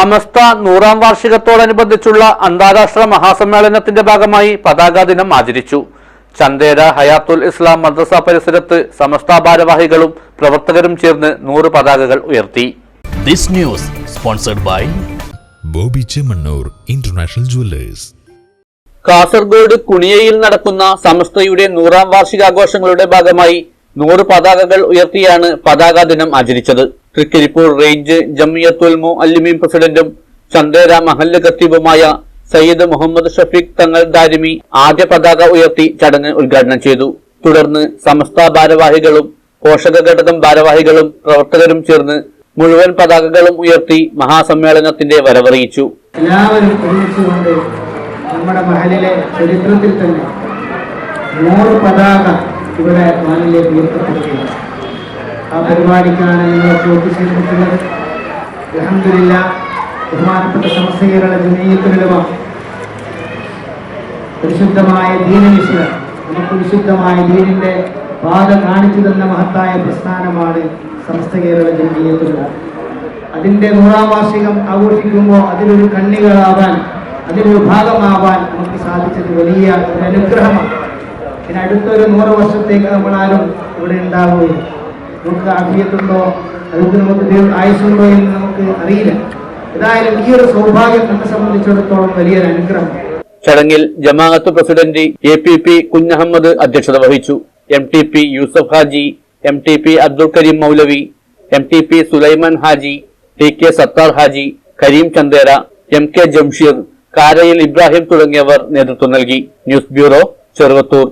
സമസ്ത നൂറാം വാർഷികത്തോടനുബന്ധിച്ചുള്ള അന്താരാഷ്ട്ര മഹാസമ്മേളനത്തിന്റെ ഭാഗമായി പതാക ദിനം ആചരിച്ചു. ചന്ദേര ഹയാത്തുൽ ഇസ്ലാം മദ്രസ പരിസരത്ത് സമസ്ത ഭാരവാഹികളും പ്രവർത്തകരും ചേർന്ന് നൂറ് പതാകകൾ ഉയർത്തി. This news sponsored by Bobby Chemmanur international jewellers. Kasaragod കുണിയയിൽ നടക്കുന്ന സമസ്തയുടെ നൂറാം വാർഷികാഘോഷങ്ങളുടെ ഭാഗമായി നൂറ് പതാകകൾ ഉയർത്തിയാണ് പതാക ദിനം ആചരിച്ചത്. തൃക്കരിപ്പൂർ റേഞ്ച് ജമിയത്തുൽ മു അല്ലിമീൻ പ്രസിഡന്റും ചന്ദേര മഹല്ല് ഖത്തീബുമായ സയ്യിദ് മുഹമ്മദ് ഷഫീഖ് തങ്ങൾ ദാരിമി ആദ്യ പതാക ഉയർത്തി ചടങ്ങ് ഉദ്ഘാടനം ചെയ്തു. തുടർന്ന് സമസ്ത ഭാരവാഹികളും പോഷക ഘടകം ഭാരവാഹികളും പ്രവർത്തകരും ചേർന്ന് മുഴുവൻ പതാകകളും ഉയർത്തി മഹാസമ്മേളനത്തിന്റെ വരവറിയിച്ചു. എല്ലാവരും നമ്മുടെ മഹലിലെ ചരിത്രത്തിൽ തന്നെ നൂറ് പതാക ഇവിടെ മഹലിലേക്ക് ആ പരിപാടിക്കാണ് നിങ്ങളൊക്കെ ഒത്തുചേർന്നിട്ടുള്ളത് അലഹമില്ല ബഹുമാനപ്പെട്ട സമസ്തകളുടെ ജനീയത്തിലുള്ള പരിശുദ്ധമായ ദീനവിഷയം നമുക്ക് വിശുദ്ധമായ ദീനിന്റെ പാത കാണിച്ചു തന്ന മഹത്തായ പ്രസ്ഥാനമാണ് സമസ്ത കേരള ജനീയത്തിലുള്ള അതിന്റെ നൂറാം വാർഷികം ആഘോഷിക്കുമ്പോൾ അതിലൊരു കണ്ണികളാവാൻ അതിലൊരു ഭാഗമാവാൻ നമുക്ക് സാധിച്ചത് വലിയ ഒരു അനുഗ്രഹമാണ്. പിന്നെ അടുത്തൊരു നൂറ് വർഷത്തേക്ക് നമ്മളാരും ഇവിടെ ഉണ്ടാവുകയും നമുക്ക് ആഫിയത്തുണ്ടോ അതുകൊണ്ട് നമുക്ക് ദൈവം ആയുസ്സുണ്ടോ എന്ന് നമുക്ക് അറിയില്ല. ഏതായാലും ഈ ഒരു സൗഭാഗ്യം നമ്മെ സംബന്ധിച്ചിടത്തോളം വലിയൊരു അനുഗ്രഹം ചടങ്ങിൽ ജമാഅത്ത് president A P P Kunhahammed അധ്യക്ഷത വഹിച്ചു. M T P Yusuf Haji M T P Abdul Karim Moulavi M T P Sulaiman Haji T K Sathar Haji Karim Chandera M K Jamsheer Karayil Ibrahim തുടങ്ങിയവർ നേതൃത്വം നൽകി. News bureau Cheruvathur.